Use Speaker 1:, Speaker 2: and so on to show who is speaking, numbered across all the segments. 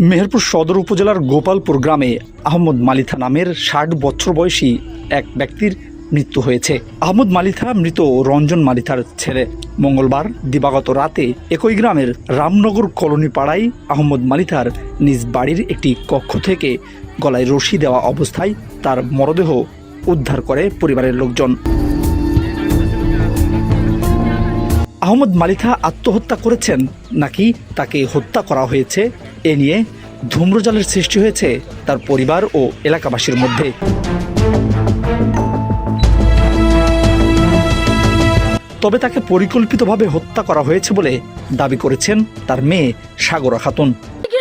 Speaker 1: মেহেরপুর সদর উপজেলার গোপালপুর গ্রামে আহমদ মালিথা নামের ষাট বছর বয়সী এক ব্যক্তির মৃত্যু হয়েছে। আহমদ মালিথা মৃত রঞ্জন মালিথার ছেলে। মঙ্গলবার দিবাগত রাতে একই গ্রামের রামনগর কলোনি পাড়ায় আহমদ মালিথার নিজ বাড়ির একটি কক্ষ থেকে গলায় রশি দেওয়া অবস্থায় তার মরদেহ উদ্ধার করে পরিবারের লোকজন। আহমদ মালিথা আত্মহত্যা করেছেন নাকি তাকে হত্যা করা হয়েছে এ নিয়ে ধূম্রজালের সৃষ্টি হয়েছে তার পরিবার ও এলাকাবাসীর মধ্যে। তবে তাকে পরিকল্পিতভাবে হত্যা করা হয়েছে বলে দাবি করেছেন তার মেয়ে সাগরা খাতুন।
Speaker 2: কি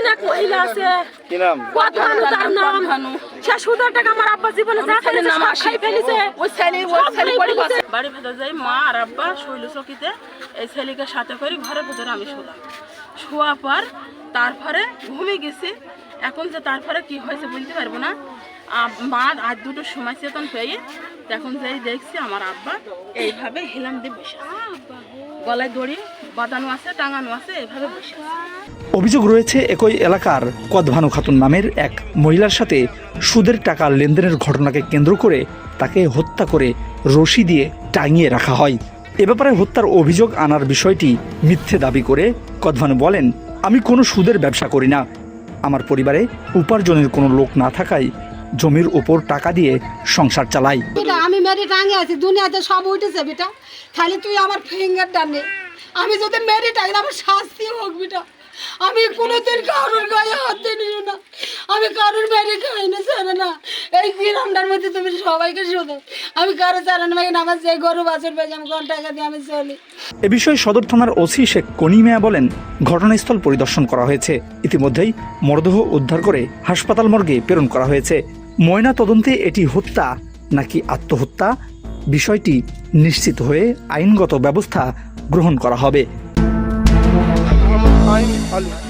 Speaker 2: আছে।
Speaker 3: কি নাম?
Speaker 2: কত ভানু তার নাম। সে সুদের টাকা আমার আব্বা জীবনে যা ফেলেছে সব খাই ফেলেছে।
Speaker 4: ওই ছেলে ওই ছেলে
Speaker 2: খাই
Speaker 4: পড়ে
Speaker 2: ফেলেছে।
Speaker 4: গেছে। বাড়ি ভেতর যাই মা আর আব্বা শৈল চকিতে এই ছেলেকে সাথে করে ভেতরে আমি শুলাম। শোয়া পর, তারপরে ঘুমিয়ে গেছি। এখন যে তারপরে কি হয়েছে বলতে পারব না। মা আজ দুটো সময় চেতন পেয়ে তখন যাই দেখছি আমার আব্বা এইভাবে হেলাম দিয়ে বসে গলায় দড়ি বাঁধানো আছে, টাঙানো আছে, এইভাবে বসে
Speaker 1: অভিযোগ রয়েছে, একই এলাকার কদভানু খাতুন নামের এক মহিলার সাথে সুদের টাকা লেনদেনের ঘটনাকে কেন্দ্র করে তাকে হত্যা করে রশি দিয়ে টাঙিয়ে রাখা হয়। এ ব্যাপারে হত্যার অভিযোগ আনার বিষয়টি মিথ্যে দাবি করে কদভান বলেন, আমি কোনো সুদের ব্যবসা করি না। আমার পরিবারে উপার্জনের কোনো লোক না থাকায় জমির উপর টাকা দিয়ে সংসার চালাই।
Speaker 5: আমি মেরে টাঙে আছি, দুনিয়াতে সব উঠেছে বেটা। খালি তুই আমার ফিঙ্গার টানে আমি যদি মেরে টাঙে আমার শাস্তি হোক বেটা। আমি কোনোদিন কারোর গায়ে হাত দিই না। আমি কারোর বাইরে খাই না জানে না। এই গ্রামটার মধ্যে তুমি সবাইকে শোধো আমি কারও চালান মাই না আমার যে গরু, বাছর পেয়েছি আমি কোন টাকা দিয়ে আমি চলি?
Speaker 1: এ বিষয়ে সদর থানার ওসি শেখ কনিমিয়া বলেন, ঘটনাস্থল পরিদর্শন করা হয়েছে। ইতিমধ্যেই মরদেহ উদ্ধার করে হাসপাতাল মর্গে প্রেরণ করা হয়েছে। ময়না তদন্তে এটি হত্যা নাকি আত্মহত্যা? বিষয়টি নিশ্চিত হয়ে আইনগত ব্যবস্থা গ্রহণ করা হবে।
Speaker 3: ফাহিম আলী